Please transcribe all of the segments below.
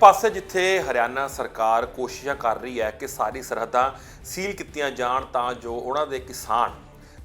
ਪਾਸੇ ਜਿੱਥੇ ਹਰਿਆਣਾ ਸਰਕਾਰ ਕੋਸ਼ਿਸ਼ਾਂ ਕਰ ਰਹੀ ਹੈ ਕਿ ਸਾਰੀ ਸਰਹੱਦਾਂ ਸੀਲ ਕੀਤੀਆਂ ਜਾਣ ਤਾਂ ਜੋ ਉਹਨਾਂ ਦੇ ਕਿਸਾਨ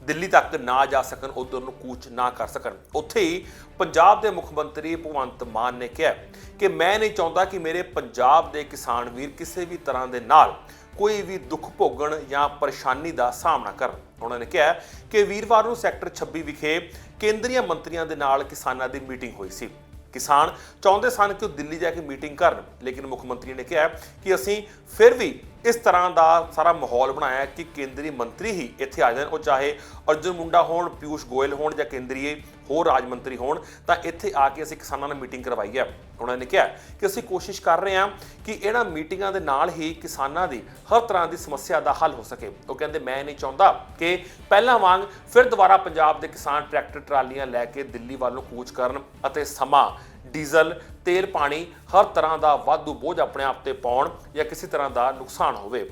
ਦਿੱਲੀ ਤੱਕ ਨਾ ਜਾ ਸਕਣ, ਉਧਰ ਨੂੰ ਕੂਚ ਨਾ ਕਰ ਸਕਣ। ਉੱਥੇ ਹੀ ਪੰਜਾਬ ਦੇ ਮੁੱਖ ਮੰਤਰੀ ਭਗਵੰਤ ਮਾਨ ਨੇ ਕਿਹਾ ਕਿ ਮੈਂ ਨਹੀਂ ਚਾਹੁੰਦਾ ਕਿ ਮੇਰੇ ਪੰਜਾਬ ਦੇ ਕਿਸਾਨ ਵੀਰ ਕਿਸੇ ਵੀ ਤਰ੍ਹਾਂ ਦੇ ਨਾਲ ਕੋਈ ਵੀ ਦੁੱਖ ਭੋਗਣ ਜਾਂ ਪਰੇਸ਼ਾਨੀ ਦਾ ਸਾਹਮਣਾ ਕਰਨ। ਉਹਨਾਂ ਨੇ ਕਿਹਾ ਕਿ ਵੀਰਵਾਰ ਨੂੰ ਸੈਕਟਰ 26 ਵਿਖੇ ਕੇਂਦਰੀय ਮੰਤਰੀਆਂ ਦੇ ਨਾਲ ਕਿਸਾਨਾਂ ਦੀ ਮੀਟਿੰਗ ਹੋਈ ਸੀ। ਕਿਸਾਨ ਚਾਹੁੰਦੇ ਸਨ ਕਿ ਉਹ ਦਿੱਲੀ ਜਾ ਕੇ ਮੀਟਿੰਗ ਕਰਨ, ਲੇਕਿਨ ਮੁੱਖ ਮੰਤਰੀ ਨੇ ਕਿਹਾ ਕਿ ਅਸੀਂ ਫਿਰ ਵੀ ਇਸ ਤਰ੍ਹਾਂ ਦਾ ਸਾਰਾ ਮਾਹੌਲ ਬਣਾਇਆ ਕਿ ਕੇਂਦਰੀ ਮੰਤਰੀ ਹੀ ਇੱਥੇ ਆ ਜਾਣ। ਉਹ ਚਾਹੇ ਅਰਜੁਨ ਮੁੰਡਾ ਹੋਣ ਪਿਊਸ਼ ਗੋਇਲ ਹੋਣ ਜਾਂ ਕੇਂਦਰੀ ਹੋਰ ਰਾਜ ਮੰਤਰੀ ਹੋਣ, ਤਾਂ ਇੱਥੇ ਆ ਕੇ ਅਸੀਂ ਕਿਸਾਨਾਂ ਨਾਲ ਮੀਟਿੰਗ ਕਰਵਾਈ ਹੈ। ਉਹਨਾਂ ਨੇ ਕਿਹਾ ਕਿ ਅਸੀਂ ਕੋਸ਼ਿਸ਼ ਕਰ ਰਹੇ ਹਾਂ ਕਿ ਇਹਨਾਂ ਮੀਟਿੰਗਾਂ ਦੇ ਨਾਲ ਹੀ ਕਿਸਾਨਾਂ ਦੀ ਹਰ ਤਰ੍ਹਾਂ ਦੀ ਸਮੱਸਿਆ ਦਾ ਹੱਲ ਹੋ ਸਕੇ। ਉਹ ਕਹਿੰਦੇ, ਮੈਂ ਨਹੀਂ ਚਾਹੁੰਦਾ ਕਿ ਪਹਿਲਾਂ ਵਾਂਗ ਫਿਰ ਦੁਬਾਰਾ ਪੰਜਾਬ ਦੇ ਕਿਸਾਨ ਟਰੈਕਟਰ ਟਰਾਲੀਆਂ ਲੈ ਕੇ ਦਿੱਲੀ ਵੱਲ ਨੂੰ ਕੂਚ ਕਰਨ ਅਤੇ ਸਮਾਂ ਡੀਜ਼ਲ, ਤੇਲ, ਪਾਣੀ ਹਰ ਤਰ੍ਹਾਂ ਦਾ ਵਾਧੂ ਬੋਝ ਆਪਣੇ ਆਪ ਤੇ ਪਾਉਣ ਜਾਂ ਕਿਸੇ ਤਰ੍ਹਾਂ ਦਾ ਨੁਕਸਾਨ ਹੋਵੇ।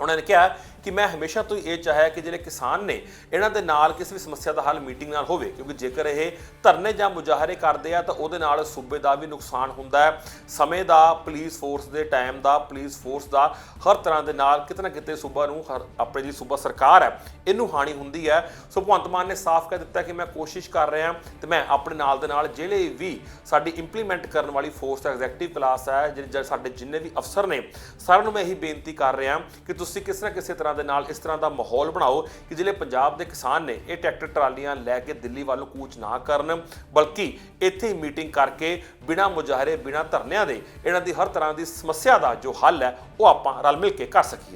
ਉਹਨਾਂ ਨੇ ਕਿਹਾ ਕਿ ਮੈਂ ਹਮੇਸ਼ਾ ਤੋਂ ਹੀ ਇਹ ਚਾਹਿਆ ਕਿ ਜਿਹੜੇ ਕਿਸਾਨ ਨੇ, ਇਹਨਾਂ ਦੇ ਨਾਲ ਕਿਸੇ ਵੀ ਸਮੱਸਿਆ ਦਾ ਹੱਲ ਮੀਟਿੰਗ ਨਾਲ ਹੋਵੇ, ਕਿਉਂਕਿ ਜੇਕਰ ਇਹ ਧਰਨੇ ਜਾਂ ਮੁਜ਼ਾਹਰੇ ਕਰਦੇ ਆ, ਤਾਂ ਉਹਦੇ ਨਾਲ ਸੂਬੇ ਦਾ ਵੀ ਨੁਕਸਾਨ ਹੁੰਦਾ ਹੈ। ਸਮੇਂ ਦਾ ਪੁਲਿਸ ਫੋਰਸ ਦੇ ਟਾਈਮ ਦਾ ਪੁਲਿਸ ਫੋਰਸ ਦਾ, ਹਰ ਤਰ੍ਹਾਂ ਦੇ ਨਾਲ ਕਿਤੇ ਨਾ ਕਿਤੇ ਸੂਬਾ ਨੂੰ ਹਰ- ਆਪਣੀ ਜਿਹੜੀ ਸੂਬਾ ਸਰਕਾਰ ਹੈ, ਇਹਨੂੰ ਹਾਨੀ ਹੁੰਦੀ ਹੈ। ਸੋ ਭਗਵੰਤ ਮਾਨ ਨੇ ਸਾਫ਼ ਕਹਿ ਦਿੱਤਾ ਕਿ ਮੈਂ ਕੋਸ਼ਿਸ਼ ਕਰ ਰਿਹਾ ਤੇ ਮੈਂ ਆਪਣੇ ਨਾਲ ਦੇ ਨਾਲ ਜਿਹੜੇ ਵੀ ਸਾਡੀ ਇੰਪਲੀਮੈਂਟ ਕਰਨ ਵਾਲੀ ਫੋਰਸ ਐਗਜ਼ੈਕਟਿਵ ਕਲਾਸ ਹੈ, ਜਿਹੜੇ ਸਾਡੇ ਜਿੰਨੇ ਵੀ ਅਫਸਰ ਨੇ, ਸਾਰਿਆਂ ਨੂੰ ਮੈਂ ਇਹੀ ਬੇਨਤੀ ਕਰ ਰਿਹਾ ਕਿ ਤੁਸੀਂ ਕਿਸੇ ਨਾ ਕਿਸੇ ਤਰ੍ਹਾਂ ਦੇ ਨਾਲ ਇਸ ਤਰ੍ਹਾਂ ਦਾ ਮਾਹੌਲ ਬਣਾਓ ਕਿ ਜਿਹੜੇ ਪੰਜਾਬ ਦੇ ਕਿਸਾਨ ਨੇ ਇਹ ਟਰੈਕਟਰ ਟਰਾਲੀਆਂ ਲੈ ਕੇ ਦਿੱਲੀ ਵੱਲ ਕੂਚ ਨਾ ਕਰਨ, ਬਲਕਿ ਇੱਥੇ ਹੀ ਮੀਟਿੰਗ ਕਰਕੇ ਬਿਨਾਂ ਮੁਜ਼ਾਹਰੇ, ਬਿਨਾਂ ਧਰਨਿਆਂ ਦੇ ਇਹਨਾਂ ਦੀ ਹਰ ਤਰ੍ਹਾਂ ਦੀ ਸਮੱਸਿਆ ਦਾ ਜੋ ਹੱਲ ਹੈ ਉਹ ਆਪਾਂ ਰਲ ਮਿਲ ਕੇ ਕਰ ਸਕੀਏ।